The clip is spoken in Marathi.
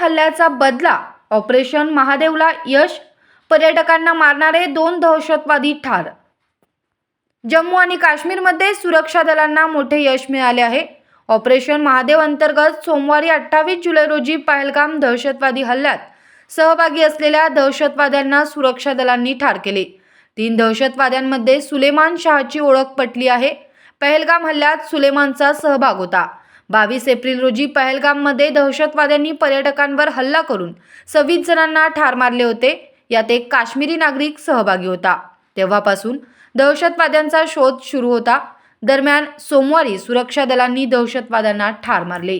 हल्ल्याचा बदला. ऑपरेशन महादेवला यश पर्यटकांना मारणारे दोन दहशतवादी ठार. जम्मू आणि काश्मीरमध्ये सुरक्षा दलांना मोठे यश मिळाले आहे. ऑपरेशन महादेव अंतर्गत सोमवारी अठ्ठावीस जुलै रोजी पहलगाम दहशतवादी हल्ल्यात सहभागी असलेल्या दहशतवाद्यांना सुरक्षा दलांनी ठार केले. तीन दहशतवाद्यांमध्ये सुलेमान शहाची ओळख पटली आहे. पहलगाम हल्ल्यात सुलेमानचा सहभाग होता. बावीस एप्रिल रोजी पहलगाममध्ये दहशतवाद्यांनी पर्यटकांवर हल्ला करून सव्वीस जणांना ठार मारले होते. यात एक काश्मीरी नागरिक सहभागी होता. तेव्हापासून दहशतवाद्यांचा शोध सुरू होता. दरम्यान सोमवारी सुरक्षा दलांनी दहशतवाद्यांना ठार मारले.